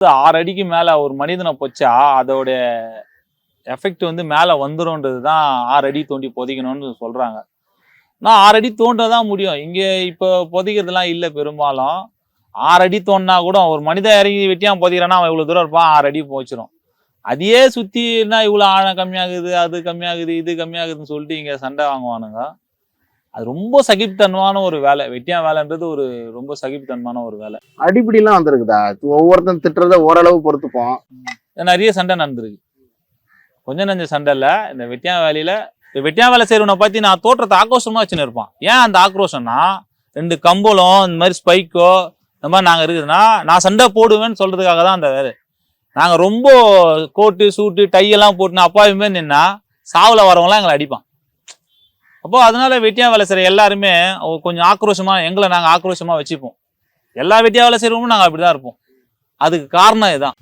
ஆறு அடிக்கு மேல ஒரு மனிதனை பொச்சா அதோட எஃபெக்ட் வந்து மேல வந்துடும்ன்றது தான் ஆறு அடி தோண்டி புதைக்கணும்னு சொல்றாங்க. நான் ஆறு அடி தோண்ட தான் முடியும். இங்க இப்போ புதைக்கிறதுலாம் இல்லை பெரும்பாலும். ஆறு அடி தோண்டினா கூட ஒரு மனிதன் இறங்கி வெட்டியாக புதைக்கிறான்னா அவன் இவ்வளவு தூரம் இருப்பான் ஆறு அடி போச்சிடும் அதையே சுற்றினா இவ்வளோ இவ்வளவு ஆழம் கம்மியாகுது அது கம்மியாகுது இது கம்மியாகுதுன்னு சொல்லிட்டு இங்க சண்டை வாங்குவானுங்க. அது ரொம்ப சகிப்புத்தன்மையான ஒரு வேலை. வெட்டியான் வேலைன்றது ஒரு ரொம்ப சகிப்புத்தன்மையான ஒரு வேலை. அடிப்படிலாம் வந்திருக்குதா? ஒவ்வொருத்தன் திட்டுறத ஓரளவு பொறுத்துப்போம். நிறைய சண்டை நடந்திருக்கு. கொஞ்சம் நஞ்ச சண்டை இல்லை. இந்த வெட்டியான் வேலையில இந்த வெட்டியான் வேலை செய்யறவனை பத்தி நான் தோற்றத்தை ஆக்ரோஷமா வச்சுன்னு இருப்பான். ஏன் அந்த ஆக்ரோஷம்னா ரெண்டு கம்பளம் இந்த மாதிரி ஸ்பைக்கோ இந்த மாதிரி நாங்க இருக்குதுன்னா நான் சண்டை போடுவேன்னு சொல்றதுக்காக தான் அந்த வேலை. நாங்க ரொம்ப கோட்டு சூட்டு டை எல்லாம் போட்டுன்னு அப்பாவுமே நின்னா சாவுல வரவங்களாம் எங்களை அடிப்பான். அப்போ அதனால வெட்டியா வேலை செய்யற எல்லாருமே கொஞ்சம் ஆக்ரோஷமா எங்களை நாங்க ஆக்ரோஷமா வச்சுப்போம். எல்லா வெட்டியா வேலை செய்யறவங்களும் நாங்க அப்படிதான் இருப்போம். அதுக்கு காரணம் இதுதான்